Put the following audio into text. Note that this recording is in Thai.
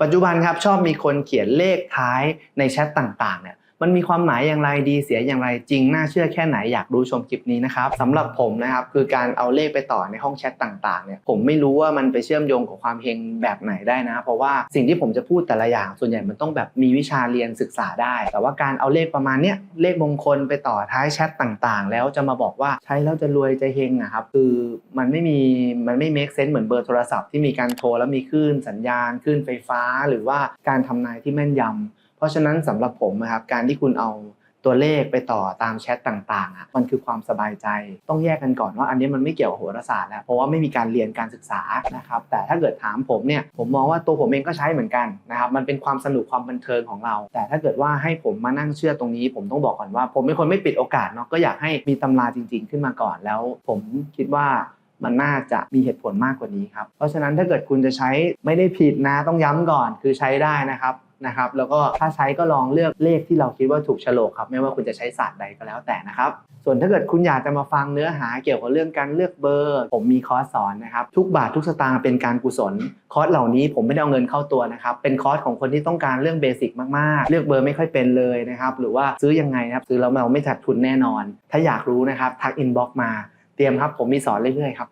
ปัจจุบันครับชอบมีคนเขียนเลขท้ายในแชทต่างๆเนี่ย มันมีความหมายอย่างไรดีเสียอย่างไรจริง น่าเชื่อแค่ไหนอยากดูชมคลิปนี้นะครับสำหรับผมนะครับคือการเอาเลขไปต่อในห้องแชทต่างๆเนี่ยผมไม่รู้ว่ามันไปเชื่อมโยงกับความเฮงแบบไหนได้นะ เพราะว่าสิ่งที่ผมจะพูดแต่ละอย่างส่วนใหญ่มันต้องแบบมีวิชาเรียนศึกษาได้ แต่ว่าการเอาเลขประมาณเนี้ยเลขมงคลไปต่อท้ายแชทต่างๆ แล้วจะมาบอกว่าใช้แล้วจะรวยจะเฮงอะครับคือมันไม่มีมันไม่ make sense เหมือนเบอร์โทรศัพท์ที่มีการโทรแล้วมีคลื่นสัญญาณคลื่นไฟฟ้า หรือว่าการทำนายที่แม่นยำ เพราะฉะนั้นสำหรับผมนะครับการที่คุณเอาตัวเลขไปต่อตามแชทต่างๆอะมันคือความสบายใจ ต้องแยกกันก่อนว่าอันนี้มันไม่เกี่ยวกับโหราศาสตร์แล้วเพราะว่าไม่มีการเรียนการศึกษานะครับแต่ถ้าเกิดถามผมเนี่ยผมมองว่าตัวผมเองก็ใช้เหมือนกันนะครับมันเป็นความสนุกความบันเทิงของเรา แต่ถ้าเกิดว่าให้ผมมานั่งเชื่อตรงนี้ ผมต้องบอกก่อนว่า ผมเป็นคนไม่ปิดโอกาสเนาะก็อยากให้มีตำราจริง ๆ ขึ้นมาก่อนแล้ว ผมคิดว่ามันน่าจะมีเหตุผลมากกว่านี้ครับ เพราะฉะนั้นถ้าเกิดคุณจะใช้ไม่ได้ผิดนะต้องย้ำก่อนคือใช้ได้นะครับ นะครับแล้วก็ถ้าใช้ก็ลองเลือกเลขที่เราคิดว่าถูกโฉลกครับ ไม่ว่าคุณจะใช้ศาสตร์ใดก็แล้วแต่นะครับ ส่วนถ้าเกิดคุณอยากจะมาฟังเนื้อหาเกี่ยวกับเรื่องการเลือกเบอร์ ผมมีคอร์สสอนนะครับ ทุกบาททุกสตางค์เป็นการกุศลคอร์สเหล่านี้ผมไม่ได้เอาเงินเข้าตัวนะครับเป็นคอร์สของคนที่ต้องการเรื่องเบสิกมากๆ เลือกเบอร์ไม่ค่อยเป็นเลยนะครับหรือว่าซื้อยังไงนะครับซื้อแล้วเราไม่ขาดทุนแน่นอน ถ้าอยากรู้นะครับทักอินบ็อกมาเตรียมครับผมมีสอนเรื่อยๆครับ